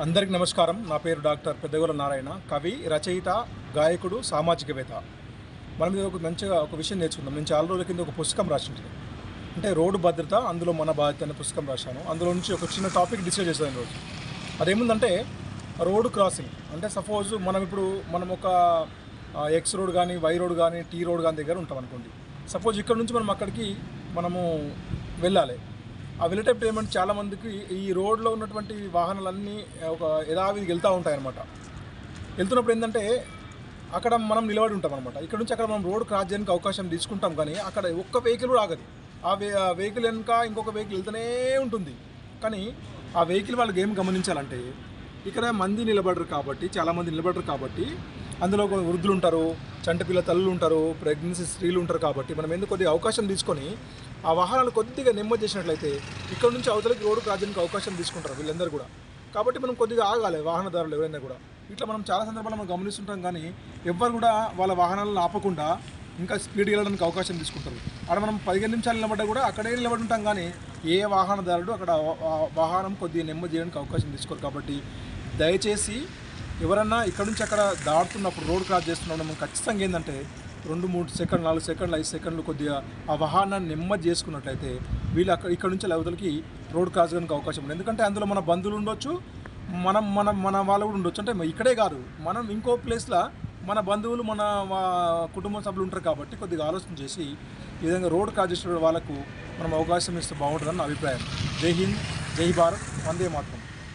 అందరికి నమస్కారం. నా పేరు డాక్టర్ పెద్దగోల నారాయణ. కవి రచయిత గాయకుడు సామాజికవేత్త. మనం ఒక మంచిగా ఒక విషయం నేర్చుకుందాం. నేను చాలా రోజుల కింద ఒక పుస్తకం రాసింది అంటే రోడ్డు భద్రత అందులో మన బాధ్యత అనే పుస్తకం రాశాను. అందులో నుంచి ఒక చిన్న టాపిక్ డిస్కస్ చేశాను ఈరోజు అదేముందంటే రోడ్డు క్రాసింగ్. అంటే సపోజ్ మనం ఇప్పుడు మనం ఒక ఎక్స్ రోడ్ కానీ వై రోడ్ కానీ టీ రోడ్ కానీ దగ్గర ఉంటాం అనుకోండి. సపోజ్ ఇక్కడ నుంచి మనం అక్కడికి మనము వెళ్ళాలి. ఆ వెళ్ళేటప్పుడు ఏమంటే చాలామందికి ఈ రోడ్లో ఉన్నటువంటి వాహనాలన్నీ ఒక యథావిధికి వెళ్తూ ఉంటాయన్నమాట. వెళ్తున్నప్పుడు ఏంటంటే అక్కడ మనం నిలబడి ఉంటాం అనమాట ఇక్కడ నుంచి అక్కడ మనం రోడ్ క్రాస్ చేయడానికి అవకాశం తీసుకుంటాం కానీ అక్కడ ఒక్క వెహికల్ కూడా ఆగదు. ఆ వే వెహికల్ వెనుక ఇంకొక వెహికల్ వెళ్తూనే ఉంటుంది. కానీ ఆ వెహికల్ వాళ్ళకి ఏం గమనించాలంటే ఇక్కడ మంది నిలబడరు కాబట్టి చాలామంది నిలబడరు కాబట్టి అందులో వృద్ధులు ఉంటారు చంటి తల్లులు ఉంటారు ప్రెగ్నెన్సీ స్త్రీలు ఉంటారు కాబట్టి మనం ఎందుకు కొద్దిగా అవకాశం తీసుకొని ఆ వాహనాలు కొద్దిగా నెమ్మది చేసినట్లయితే ఇక్కడ నుంచి అవతలకి రోడ్డు క్రాస్ అవకాశం తీసుకుంటారు వీళ్ళందరూ కూడా. కాబట్టి మనం కొద్దిగా ఆగాలి వాహనదారులు ఎవరైనా కూడా. ఇట్లా మనం చాలా సందర్భాలు మనం గమనిస్తుంటాం కానీ ఎవ్వరు కూడా వాళ్ళ వాహనాలను ఆపకుండా ఇంకా స్పీడ్ వెళ్ళడానికి అవకాశం తీసుకుంటారు. అక్కడ మనం పదిహేను నిమిషాలు నిలబడ్డా కూడా అక్కడే నిలబడి ఉంటాం కానీ ఏ వాహనదారుడు అక్కడ వాహనం కొద్దిగా నెమ్మది చేయడానికి అవకాశం తీసుకోరు కాబట్టి దయచేసి ఎవరన్నా ఇక్కడ నుంచి అక్కడ దాడుతున్నప్పుడు రోడ్ క్రాస్ చేస్తున్నప్పుడు మనం ఖచ్చితంగా ఏంటంటే రెండు మూడు సెకండ్ నాలుగు సెకండ్లు ఐదు సెకండ్లు కొద్దిగా ఆ వాహనాన్ని నెమ్మది చేసుకున్నట్లయితే వీళ్ళు అక్కడ ఇక్కడ నుంచి అవతలకి రోడ్ క్రాస్ కనుక అవకాశం ఉంది. ఎందుకంటే అందులో మన బంధువులు ఉండొచ్చు మనం మన మన వాళ్ళు కూడా ఉండొచ్చు. అంటే ఇక్కడే కాదు మనం ఇంకో ప్లేస్లో మన బంధువులు మన కుటుంబ సభ్యులు ఉంటారు కాబట్టి కొద్దిగా ఆలోచన చేసి ఈ విధంగా రోడ్ క్రాస్ చేసిన వాళ్ళకు మనం అవకాశం ఇస్తే బాగుంటుందని నా అభిప్రాయం. జై హింద్ జై భారత్ వందే మాత్రం.